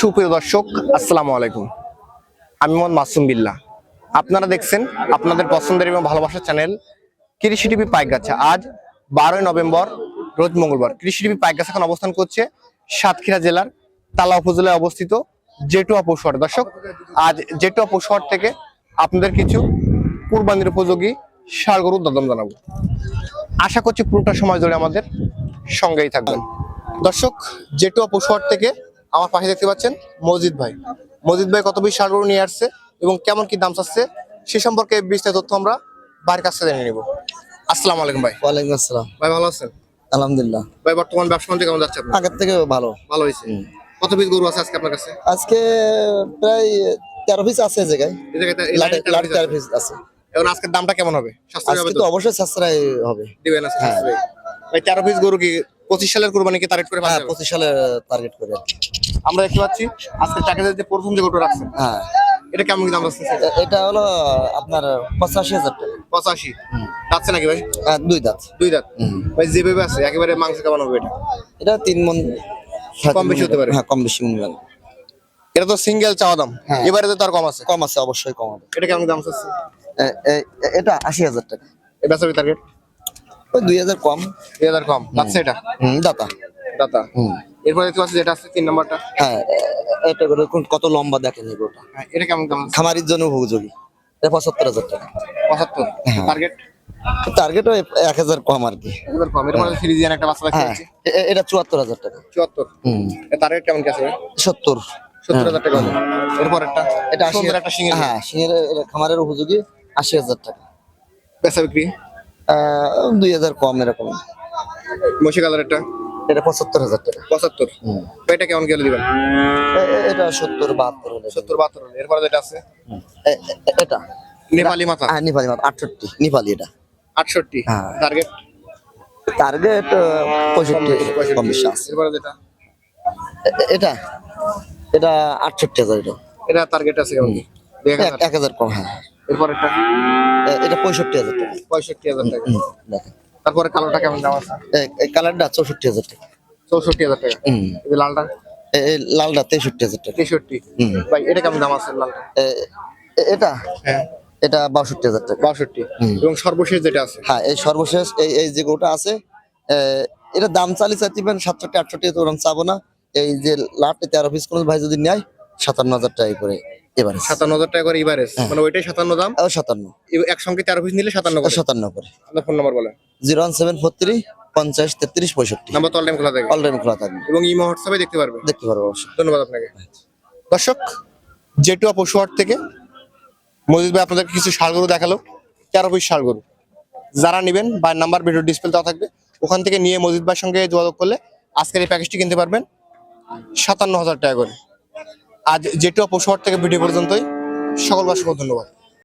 সুপ্রিয় দর্শক, আসসালামু আলাইকুম। আমি মোহাম্মদ মাসুম বিল্লাহ। আপনারা দেখছেন আপনাদের পছন্দের এবং ভালোবাসার চ্যানেল কৃষি টিভি পাইকগাছা। আজ বারোই নভেম্বর, রোজ মঙ্গলবার। কৃষি টিভি পাইকগাছা এখন অবস্থান করছে সাতক্ষীরা জেলার তালা উপজেলায় অবস্থিত জেটুয়া পৌষহাট দর্শক, আজ জেটুয়া পৌষহাট থেকে আপনাদের কিছু কুরবানির উপযোগী সার গরুর দদম জানাব। আশা করছি পুরোটা সময় ধরে আমাদের সঙ্গেই থাকবেন। দর্শক, জেটুয়া পশুহাট থেকে আমার পাশে দেখতে পাচ্ছেন মজিদ ভাই। মজিদ ভাই কত বেশি সার গরু নিয়ে আসছে এবং কেমন কি দাম চাচ্ছে সে সম্পর্কে বিস্তারিত তথ্য আমরা ভাইয়ের কাছ থেকে জেনে নিব। আসসালামু আলাইকুম ভাই। ওয়ালাইকুম আসসালাম। ভাই ভালো আছেন? আলহামদুলিল্লাহ। ভাই বর্তমান ব্যবসা বাণিজ্য কেমন যাচ্ছে আগের থেকে ভালো। ভালো হয়েছে। কত পিস গরু আছে আজকে আপনার কাছে? আজকে প্রায় তেরো পিস আছে এই জায়গায়। তেরো পিস আছে। এখন আজকের দামটা কেমন হবে? আজকে তো? অবশ্যই সাশ্রয় হবে। দিবেন হ্যাঁ। ভাই তেরো পিস গরু কি পঁচিশ সালের কোরবানি কি টার্গেট করে হ্যাঁ? পঁচিশ সালে টার্গেট করে। আমরা দেখতে পাচ্ছি আজকে প্যাকেজের যে প্রথম যে গরুটা রাখছেন হ্যাঁ। এটা কেমন কি দাম রাখছে এ- এটা হলো আপনার পঁচাশি হাজার টাকা। পঁচাশি। যাচ্ছে নাকি ভাই? হ্যাঁ, দুই দাঁত। দুই দাঁত। ভাই যেভাবে আছে একেবারে মাংস কেমন হবে এটা? এটা তিন মন কম বেশি হতে পারে। হ্যাঁ কম বেশি মন হবে। এটা তো সিঙ্গেল চাওয়া দাম। হ্যাঁ। এবারে তো তার কম আছে। কম আছে অবশ্যই কম হবে। এটা কেমন দাম আছে এটা আশি হাজার টাকা। বেচাবি টার্গেট ওই দুই হাজার কম। দুই হাজার কম। যাচ্ছে এটা? হুম দাতা। দাতা। হুম। এরপরে দেখতে পাচ্ছি যেটা আছে তিন নম্বরটা। হ্যাঁ এটা কত লম্বা দেখেন এগুলোটা হ্যাঁ, এটা কেমন দাম খামারির জন্য উপযোগী। এটা পঁচাত্তর হাজার টাকা। পঁচাত্তর? হ্যাঁ। টার্গেট এক হাজার কম আর কি। কম। এরপরে ফ্রিজিয়ান একটা বাচ্চা দেখতে হ্যাঁ। এটা চুয়াত্তর হাজার টাকা। চুয়াত্তর? হুম। টার্গেট কেমন কি আছে? সত্তর। সত্তর হাজার টাকা এরপর একটা? এটা আশি একটা সিঙ্গেল হ্যাঁ সিংহের খামারের উপযোগী। আশি হাজার টাকা। বেচা বিক্রি? দুই হাজার কম এরকম। মশি কালার একটা? এটা পঁচাত্তর হাজার টাকা। পঁচাত্তর? হুম। এটা কেমন গেলে দিবেন? এটা সত্তর বাহাত্তর সত্তর বাহাত্তর এরপরে যেটা আছে? এটা। নেপালি মাথা। হ্যাঁ নিপালি মাত্র আটষট্টি। নিপালি এটা। আটষট্টি। হ্যাঁ। টার্গেট টার্গেট পঁয়ষট্টি কম আছে। এরপরে যেটা? এটা। এটা আটষট্টি হাজার এটা। এটা টার্গেট আছে কেমন? এক হাজার। কম হ্যাঁ। এরপর একটা এটা পঁয়ষট্টি হাজার টাকা। পঁয়ষট্টি হাজার টাকা। দেখেন। তারপরে কালোটা কেমন দাম আছে? এই কালারটা চৌষট্টি হাজার টাকা। চৌষট্টি হাজার টাকা। এই লালটা? এই লালটা তেষট্টি হাজার টাকা। তেষট্টি। হুম। ভাই এটা কেমন দাম আছে লালটা? এটা? হ্যাঁ। এটা বাষট্টি হাজার টাকা। বাষট্টি। এবং সর্বশেষ যেটা আছে? হ্যাঁ এই সর্বশেষ এই এই যে গোটা আছে এটা দাম চালি চাইতেবেন সাতষট্টি আটষট্টি তো ওরকম চাবো না। এই যে লাট তেরো পিস কোন ভাই যদি নেয় সাতান্ন হাজার টাকা করে। এবারে সাতান্ন হাজার টাকা করে এবারে মানে ওইটাই সাতান্ন দাম? ও সাতান্ন। একসঙ্গে তেরো পিস নিলে সাতান্ন করে। সাতান্ন করে। আপনার ফোন নাম্বার বলেন। Zero one seven four three পঞ্চাশ তেত্রিশ পঁয়ষট্টি। নাম্বার তো অল খোলা থাকে। অল টাইম খোলা থাকবে এবং ইমো হোয়াটসঅ্যাপে দেখতে পারবে। দেখতে পারব অবশ্যই। ধন্যবাদ আপনাকে। দর্শক জেটুয়া পশুহাট থেকে মজিদ ভাই আপনাদের কিছু ষাড়গরু দেখাল। তেরো পিস ষাড়গরু যারা নেবেন বা নাম্বার ভিডিও ডিসপ্লে দেওয়া থাকবে ওখান থেকে নিয়ে মজিদ ভাইয়ের সঙ্গে যোগাযোগ করলে আজকের এই প্যাকেজটি কিনতে পারবেন সাতান্ন হাজার টাকা করে। আজ যেটুকু পশুহাট থেকে ভিডিও পর্যন্তই সকল বাসকে ধন্যবাদ।